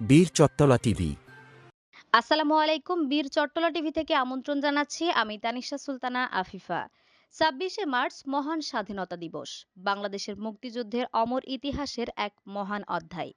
বীর চত্তলা টিভি। আসসালামু আলাইকুম, বীর চট্টলা টিভি থেকে আমন্ত্রণ জানাচ্ছি আমি তানিশা সুলতানা আফিফা। ছাব্বিশে মার্চ মহান স্বাধীনতা দিবস, বাংলাদেশের মুক্তিযুদ্ধের অমর ইতিহাসের এক মহান অধ্যায়।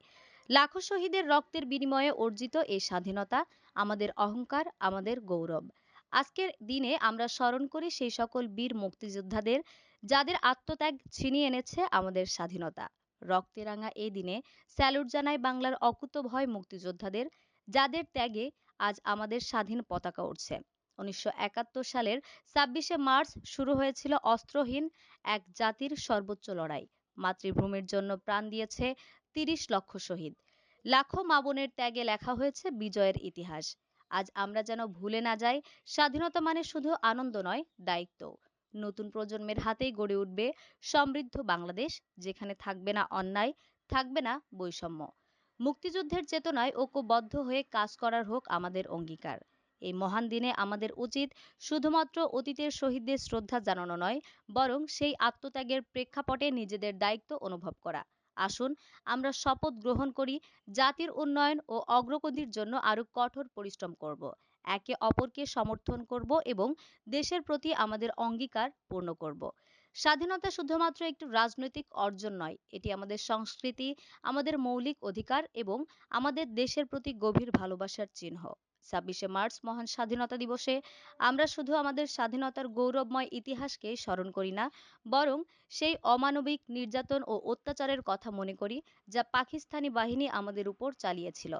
লাখো শহীদের রক্তের বিনিময়ে অর্জিত এই স্বাধীনতা আমাদের অহংকার, আমাদের গৌরব। আজকের দিনে আমরা স্মরণ করি সেই সকল বীর মুক্তিযোদ্ধাদের, যাদের আত্মত্যাগ ছিনিয়ে এনেছে আমাদের স্বাধীনতা। রক্তে রাঙা এই দিনে স্যালুট জানাই বাংলার অকুতভয় মুক্তিযোদ্ধাদের, যাদের ত্যাগে আজ আমাদের স্বাধীন পতাকা উঠছে উনিশশো একাত্তর সালের ছাব্বিশে মার্চ শুরু হয়েছিল অস্ত্রহীন এক জাতির সর্বোচ্চ লড়াই। মাতৃভূমির জন্য প্রাণ দিয়েছে তিরিশ লক্ষ শহীদ। লাখো মাবনের ত্যাগে লেখা হয়েছে বিজয়ের ইতিহাস। আজ আমরা যেন ভুলে না যাই, স্বাধীনতা মানে শুধু আনন্দ নয় দায়িত্ব নতুন প্রজন্মের হাতেই গড়ে উঠবে সমৃদ্ধ বাংলাদেশ, যেখানে থাকবে না অন্যায়, থাকবে না বৈষম্য। মুক্তিযুদ্ধের চেতনায় ঐক্যবদ্ধ হয়ে কাজ করার হোক আমাদের অঙ্গীকার। এই মহান দিনে আমাদের উচিত শুধুমাত্র অতীতের শহীদদের শ্রদ্ধা জানানো নয়, বরং সেই আত্মত্যাগের প্রেক্ষাপটে নিজেদের দায়িত্ব অনুভব করা। আসুন, আমরা শপথ গ্রহণ করি জাতির উন্নয়ন ও অগ্রগতির জন্য আরও কঠোর পরিশ্রম করব। একে অপরকে সমর্থন করব এবং দেশের প্রতি আমাদের অঙ্গীকার পূর্ণ করব। স্বাধীনতা শুধুমাত্র একটি রাজনৈতিক অর্জন নয়, এটি আমাদের সংস্কৃতি, আমাদের মৌলিক অধিকার এবং আমাদের দেশের প্রতি গভীর ভালোবাসার চিহ্ন। ছাব্বিশে মার্চ, মহান স্বাধীনতা দিবসে আমরা শুধু আমাদের স্বাধীনতার গৌরবময় ইতিহাসকে স্মরণ করি না, বরং সেই অমানবিক নির্যাতন ও অত্যাচারের কথা মনে করি যা পাকিস্তানি বাহিনী আমাদের উপর চালিয়েছিল।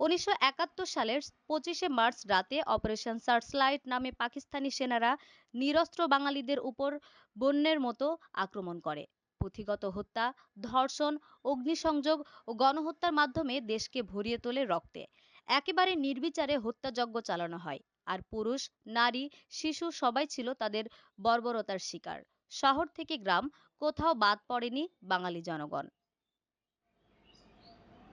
উনিশশো একাত্তর সালের পঁচিশে মার্চ রাতে অপারেশন সার্চলাইট নামে পাকিস্তানি সেনারা নিরস্ত্র বাঙালিদের উপর বন্যের মতো আক্রমণ করে। পুঁথিগত হত্যা, ধর্ষণ, অগ্নিসংযোগ ও গণহত্যার মাধ্যমে দেশকে ভরিয়ে তোলে রক্তে। একেবারে নির্বিচারে হত্যাযজ্ঞ চালানো হয়। আর পুরুষ, নারী, শিশু সবাই ছিল তাদের বর্বরতার শিকার। শহর থেকে গ্রাম কোথাও বাদ পড়েনি বাঙালি জনগণ।